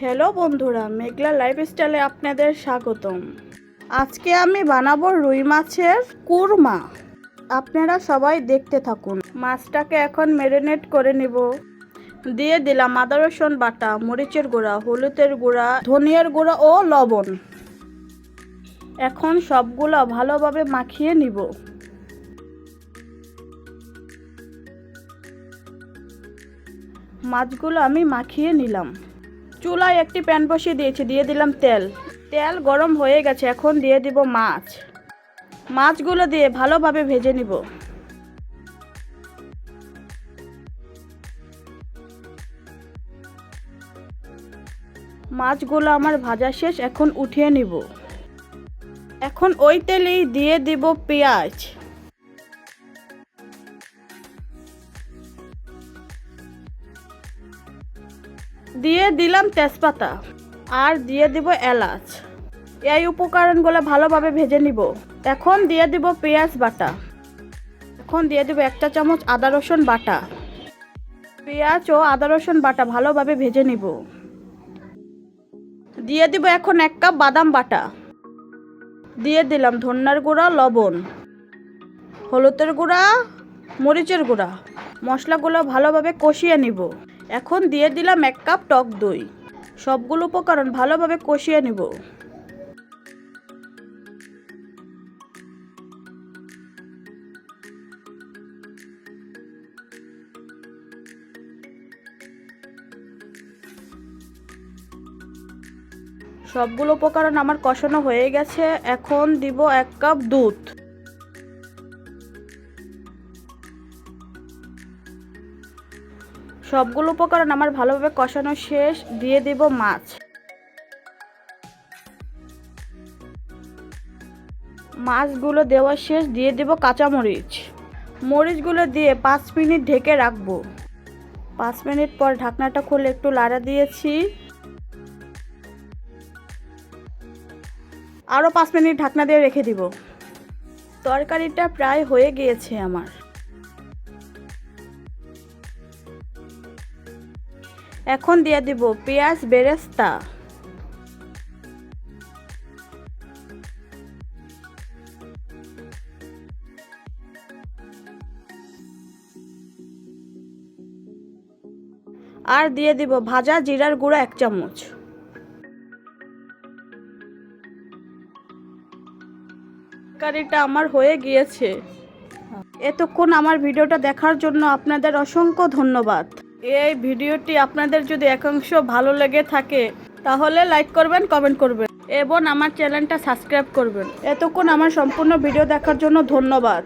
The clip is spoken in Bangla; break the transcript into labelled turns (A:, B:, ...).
A: হ্যালো বন্ধুরা, মেঘলা লাইফস্টাইলে আপনাদের স্বাগতম। আজকে আমি বানাবো রুই মাছের কুরমা। আপনারা সবাই দেখতে থাকুন। মাছটাকে এখন ম্যারিনেট করে নিব। দিয়ে দিলাম আদা, রসুন বাটা, মরিচের গুঁড়া, হলুদের গুঁড়া, ধনিয়ার গুঁড়া ও লবণ। এখন সবগুলো ভালোভাবে মাখিয়ে নিব। মাছগুলো আমি মাখিয়ে নিলাম। চুলায় একটি প্যান বসিয়ে দিয়েছি, দিয়ে দিলাম তেল। তেল গরম হয়ে গেছে, এখন দিয়ে দিব মাছ। মাছগুলো দিয়ে ভালোভাবে ভেজে নিব। মাছগুলো আমার ভাজা শেষ, এখন উঠিয়ে নিব। এখন ওই তেলেই দিয়ে দিব পেঁয়াজ। দিয়ে দিলাম তেজপাতা আর দিয়ে দিব এলাচ। এই উপকরণগুলো ভালোভাবে ভেজে নিব। এখন দিয়ে দিব পেঁয়াজ বাটা। এখন দিয়ে দিব একটা চামচ আদা রসুন বাটা। পেঁয়াজ ও আদা রসুন বাটা ভালোভাবে ভেজে নিব। দিয়ে দিব এখন এক কাপ বাদাম বাটা। দিয়ে দিলাম ধন্যার গুঁড়া, লবণ, হলুদের গুঁড়া, মরিচের গুঁড়া। মশলাগুলো ভালোভাবে কষিয়ে নিব। এখন দিয়ে দিলাম এক কাপ টক দই। সবগুলো উপকরণ ভালোভাবে কষিয়ে নিব। সবগুলো উপকরণ আমার কষানো হয়ে গেছে। এখন দিব এক কাপ দুধ। সবগুলো উপকরণ আমার ভালোভাবে কষানো শেষ। দিয়ে দিব মাছ। মাছগুলো দেওয়া শেষ, দিয়ে দিব কাঁচামরিচ। মরিচগুলো দিয়ে পাঁচ মিনিট ঢেকে রাখব। পাঁচ মিনিট পর ঢাকনাটা খুলে একটু লাড়া দিয়েছি। আরও পাঁচ মিনিট ঢাকনা দিয়ে রেখে দিব। তরকারিটা প্রায় হয়ে গিয়েছে আমার। এখন দিয়ে দিব পেঁয়াজ বেরেস্তা। আর দিয়ে দিব ভাজা জিরার গুঁড়া এক চামচ। তরকারিটা আমার হয়ে গিয়েছে। এতক্ষণ আমার ভিডিওটা দেখার জন্য আপনাদের অসংখ্য ধন্যবাদ। এই ভিডিওটি আপনাদের যদি একাংশ ভালো লেগে থাকে, তাহলে লাইক করবেন কমেন্ট করবেন এবং আমার চ্যানেলটা সাবস্ক্রাইব করবেন। এতক্ষণ আমার সম্পূর্ণ ভিডিও দেখার জন্য ধন্যবাদ।